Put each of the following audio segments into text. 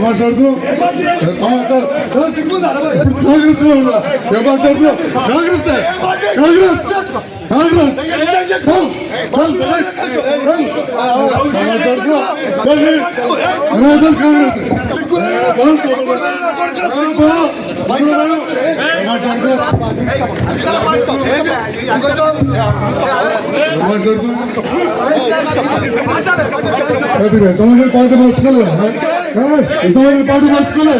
Yabancılardım. Tamam sen. Yabancılardım. Yabancılardım. Kangres'te. Kangres. Congress Congress Congress ఎంతమంది పాట మార్చుకోలే ఎంతమంది పాట మార్చుకోలే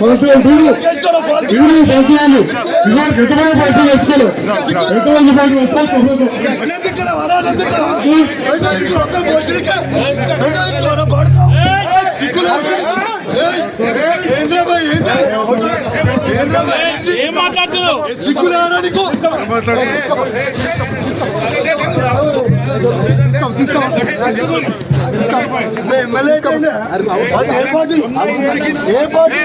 పార్టీ పార్టీ మీరు పార్టీలు ఇవాళ ఎంతమంది పార్టీ మార్చుకోలే ఎంతమంది పార్టీ మార్చుకోలేదు ఏం మాట్లాడుతున్నావు సిగ్గులేరా నీకు ఎమ్మెల్యే ఏ పార్టీ ఏ పార్టీ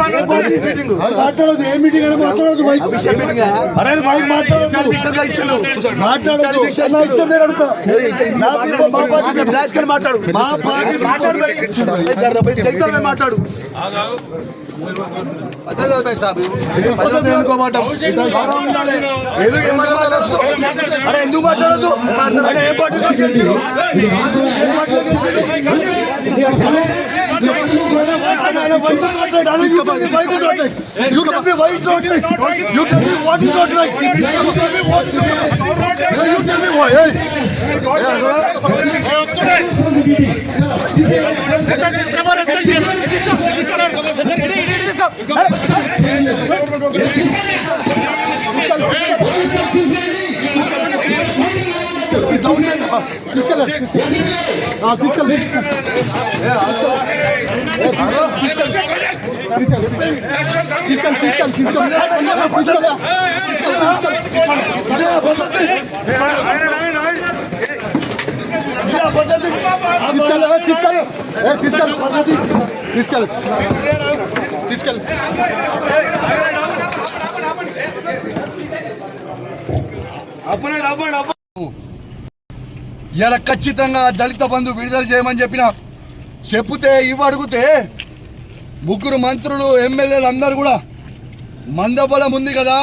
మాట్లాడదు ఏ మీటింగ్ అని మాట్లాడదు అరే మాట్లాడదు మాట్లాడదు ఇష్టం అడుగుతా. నా పేరు మా పార్టీ మాట్లాడు మా పార్టీ మాట్లాడు మాట్లాడు. అదే కదా సార్ పద్ధతి ఎందుకో మాట ఎందుకు ఎందుకు మాట్లాడదు అరే ఎందుకు మాట్లాడదు అరే ఏ party You tell me. You tell what. You తీసుకెళ్ళి ఇలా ఖచ్చితంగా దళిత బంధు విడుదల చేయమని చెప్పిన చెప్తే ఇవి అడిగితే ముగ్గురు మంత్రులు ఎమ్మెల్యేలు అందరు కూడా మందబలం ఉంది కదా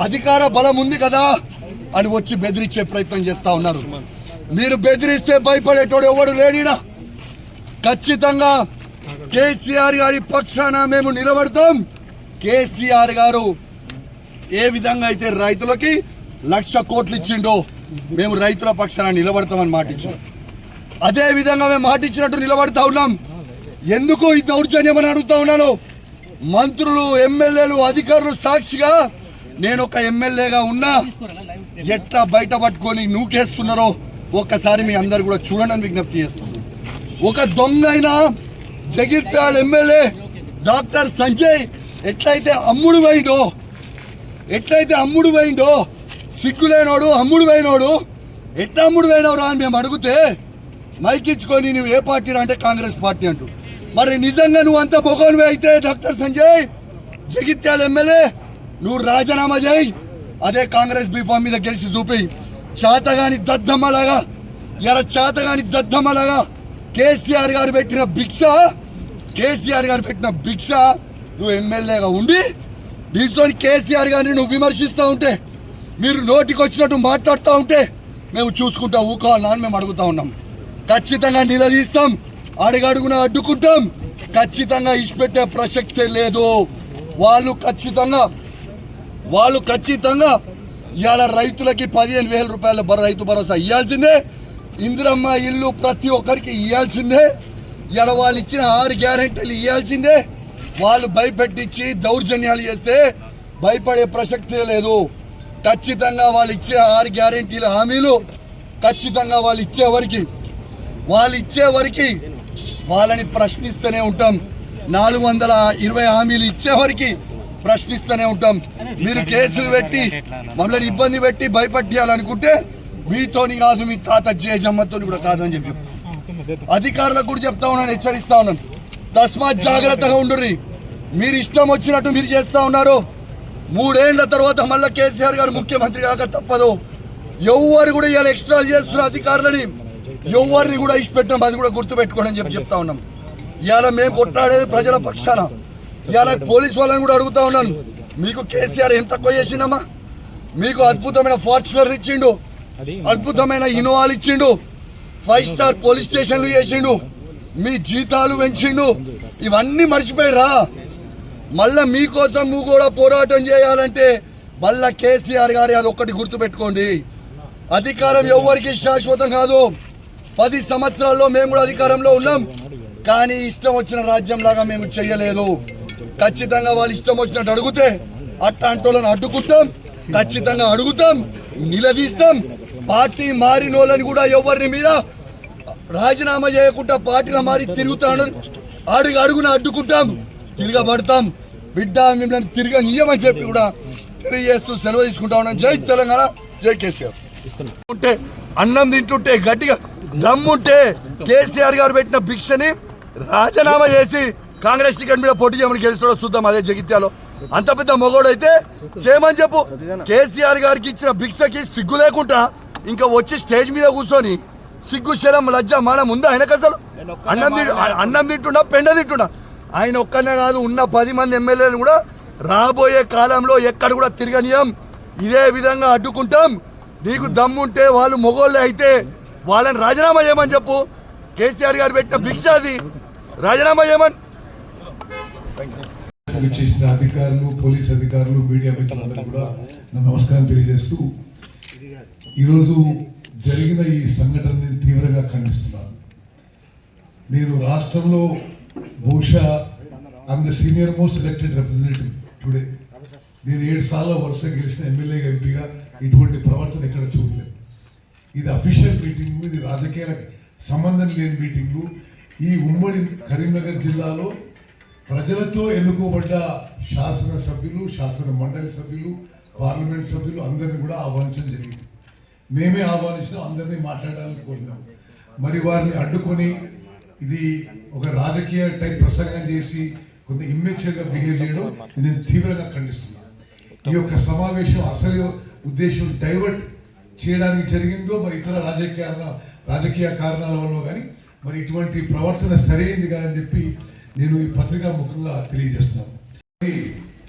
అధికార బలం ఉంది కదా అని వచ్చి బెదిరించే ప్రయత్నం చేస్తా ఉన్నారు. మీరు బెదిరిస్తే భయపడేటోడు ఎవడు లేడినా ఖచ్చితంగా కేసీఆర్ గారి పక్షాన మేము నిలబడతాం. కేసీఆర్ గారు ఏ విధంగా అయితే రైతులకి లక్ష కోట్లు ఇచ్చిండో మేము రైతుల పక్షాన నిలబడతామని మాట ఇచ్చాం అదే విధంగా మేము మాట ఇచ్చినట్టు నిలబడతా ఉన్నాం. ఎందుకు ఈ దౌర్జన్యం అని అడుగుతా ఉన్నాను? మంత్రులు ఎమ్మెల్యేలు అధికారులు సాక్షిగా నేను ఒక ఎమ్మెల్యేగా ఉన్నా ఎట్లా బయట పట్టుకొని నూకేస్తున్నారో ఒక్కసారి మీ అందరు కూడా చూడండి విజ్ఞప్తి చేస్తాను ఒక దొంగ అయిన జగిత్యాల ఎమ్మెల్యే డాక్టర్ సంజయ్ ఎట్లయితే అమ్ముడు పోయిండో ఎట్లయితే అమ్ముడు పోయిండో సిగ్గులేనోడు అమ్ముడు పోయినోడు ఎట్లా అమ్ముడు పోయినవరా అని మేము అడిగితే మైకిచ్చుకొని నువ్వు ఏ పార్టీ అంటే కాంగ్రెస్ పార్టీ అంటూ. మరి నిజంగా నువ్వు అంత పొగోనివే అయితే డాక్టర్ సంజయ్? జగిత్యాల ఎమ్మెల్యే నువ్వు రాజీనామా చేయి. అదే కాంగ్రెస్ బీఫామ్ మీద గెలిచి చూపి. చాతగాని దద్దమ్మలాగా ఎర చాతగాని దద్దమ్మలాగా కేసీఆర్ గారు పెట్టిన భిక్ష కేసీఆర్ గారు పెట్టిన భిక్ష నువ్వు ఎమ్మెల్యేగా ఉండి దీంతో కేసీఆర్ గారిని నువ్వు విమర్శిస్తూ ఉంటే మీరు నోటికి వచ్చినట్టు మాట్లాడుతూ ఉంటే మేము చూసుకుంటా ఊకోవాలని అని మేము అడుగుతా ఉన్నాం. ఖచ్చితంగా నిలదీస్తాం. అడుగడుగున అడ్డుకుంటాం. ఖచ్చితంగా ఇచ్చిపెట్టే ప్రసక్తే లేదు. వాళ్ళు ఖచ్చితంగా వాళ్ళు ఖచ్చితంగా ఇవాళ రైతులకి పదిహేను వేల రూపాయల రైతు భరోసా ఇవ్వాల్సిందే ఇందిరమ్మ ఇల్లు ప్రతి ఒక్కరికి ఇవ్వాల్సిందే ఇవాళ వాళ్ళు ఇచ్చిన ఆరు గ్యారెంటీలు ఇవ్వాల్సిందే వాళ్ళు భయపెట్టించి దౌర్జన్యాలు చేస్తే భయపడే ప్రసక్తే లేదు. ఖచ్చితంగా వాళ్ళు ఇచ్చే ఆరు గ్యారెంటీల హామీలు ఖచ్చితంగా వాళ్ళు ఇచ్చేవరికి వాళ్ళు ఇచ్చేవరికి వాళ్ళని ప్రశ్నిస్తూనే ఉంటాం. నాలుగు వందల ఇరవై హామీలు ఇచ్చేవరికి ప్రశ్నిస్తూనే ఉంటాం. మీరు కేసులు పెట్టి మమ్మల్ని ఇబ్బంది పెట్టి భయపట్టేయాలనుకుంటే మీతోని కాదు మీ తాత జయజమ్మతో కూడా కాదు అని చెప్పి అధికారులకు కూడా చెప్తా ఉన్నాను హెచ్చరిస్తా ఉన్నాను. తస్మాత్ జాగ్రత్తగా ఉండుర్రి. మీరు ఇష్టం వచ్చినట్టు మీరు చేస్తా ఉన్నారు. మూడేళ్ళ తర్వాత మళ్ళీ కేసీఆర్ గారు ముఖ్యమంత్రి కాక తప్పదు. ఎవరు కూడా ఇవాళ ఎక్స్ట్రా చేస్తున్న అధికారులని ఎవరిని కూడా ఇచ్చిపెట్టాం అది కూడా గుర్తుపెట్టుకోండి అని చెప్పి చెప్తా ఉన్నాం. ఇవాళ మేము కొట్లాడేది ప్రజల పక్షాన. ఇవాళ పోలీస్ వాళ్ళని కూడా అడుగుతా ఉన్నాను. మీకు కేసీఆర్ ఏం తక్కువ చేసిండమ్మా? మీకు అద్భుతమైన ఫార్చునర్ ఇచ్చిండు. అద్భుతమైన ఇన్నోవాలు ఇచ్చిండు. ఫైవ్ స్టార్ పోలీస్ స్టేషన్లు చేసిండు. మీ జీతాలు పెంచిండు. ఇవన్నీ మర్చిపోయిరా మళ్ళా మీకోసం నువ్వు కూడా పోరాటం చేయాలంటే మళ్ళా కేసీఆర్ గారి అది ఒక్కటి గుర్తుపెట్టుకోండి. అధికారం ఎవరికి శాశ్వతం కాదు. పది సంవత్సరాల్లో మేము కూడా అధికారంలో ఉన్నాం. కానీ ఇష్టం వచ్చిన రాజ్యం లాగా మేము చేయలేదు. ఖచ్చితంగా వాళ్ళు ఇష్టం వచ్చినట్టు అడిగితే అట్లాంటి వాళ్ళని అడ్డుకుంటాం. ఖచ్చితంగా అడుగుతాం. నిలదీస్తాం. పార్టీ మారిన వాళ్ళని కూడా ఎవరిని మీద రాజీనామా చేయకుండా పార్టీలో మారి తిరుగుతాను అడుగు అడుగున అడ్డుకుంటాం. తిరగబడతాం. బిడ్డ మిమ్మల్ని తిరగనీయమని చెప్పి కూడా తెలియజేస్తూ సెలవు తీసుకుంటా ఉన్నాం. జై తెలంగాణ జై కేసీఆర్. ఉంటే అన్నం తింటుంటే గట్టిగా దమ్ముంటే కేసీఆర్ గారు పెట్టిన భిక్షని రాజీనామా చేసి కాంగ్రెస్ టికెట్ మీద పోటీ చేయమని గెలుస్తాడో చూద్దాం అదే జగిత్యాలో అంత పెద్ద మొగోడైతే చేయమని చెప్పు. కేసీఆర్ గారికి ఇచ్చిన భిక్షకి సిగ్గు లేకుండా ఇంకా వచ్చి స్టేజ్ మీద కూర్చొని సిగ్గు శరం లజ్జ మానం ఉందా ఆయనకు అసలు? అన్నం తింటు అన్నం తింటున్నా పెండ తింటున్నా. ఆయన ఒక్కనే కాదు ఉన్న పది మంది ఎమ్మెల్యేలు కూడా రాబోయే కాలంలో ఎక్కడ కూడా తిరగనీయం. ఇదే విధంగా అడ్డుకుంటాం. నీకు దమ్ముంటే వాళ్ళు మొగోళ్ళే అయితే వాళ్ళని రాజీనామా చేయమని చెప్పు. కేసీఆర్ గారు పెట్టిన భిక్ష అది. రాజీనామా చేయమని. చేసిన అధికారులు పోలీస్ అధికారులు మీడియా మిత్రులందరూ కూడా నా నమస్కారం తెలియజేస్తూ ఈరోజు జరిగిన ఈ సంఘటనని తీవ్రంగా ఖండిస్తున్నాను. నేను రాష్ట్రంలో బహుశా I'm the senior most elected representative today నేను ఏడు సార్లు వరుస గెలిచిన ఎమ్మెల్యేగా ఎంపీగా ఇటువంటి ప్రవర్తన ఎక్కడ చూడలేదు. ఇది అఫీషియల్ మీటింగు ఇది రాజకీయాలకు సంబంధం లేని మీటింగు ఈ ఉమ్మడి కరీంనగర్ జిల్లాలో ప్రజలతో ఎన్నుకోబడ్డ శాసనసభ్యులు శాసన మండలి సభ్యులు పార్లమెంట్ సభ్యులు అందరిని కూడా ఆహ్వానించడం జరిగింది. మేమే ఆహ్వానించినాం అందరినీ మాట్లాడాలని కోరినాం. మరి వారిని అడ్డుకొని ఇది ఒక రాజకీయ టైప్ ప్రసంగం చేసి కొంత ఇమ్మెచ్యూర్గా బిహేవ్ చేయడం నేను తీవ్రంగా ఖండిస్తున్నాను ఈ యొక్క సమావేశం అసలు ఉద్దేశం డైవర్ట్ చేయడానికి జరిగిందో మరి ఇతర రాజకీయ రాజకీయ కారణాల వల్ల కానీ మరి ఇటువంటి ప్రవర్తన సరైంది కాదని చెప్పి నేను ఈ పత్రికా ముఖంగా తెలియజేస్తున్నాను. మరి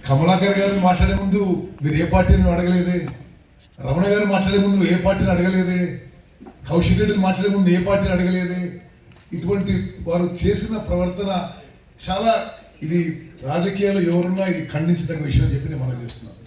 కమలాకర్ గారు మాట్లాడే ముందు మీరు ఏ పార్టీని అడగలేదే? రమణ గారు మాట్లాడే ముందు ఏ పార్టీని అడగలేదే? కౌశిక్ రెడ్డిని మాట్లాడే ముందు ఏ పార్టీని అడగలేదే? ఇటువంటి వారు చేసిన ప్రవర్తన చాలా ఇది రాజకీయాలు ఎవరున్నా ఇది ఖండించదగ్గ విషయం చెప్పి నేను మనం చేస్తున్నాను.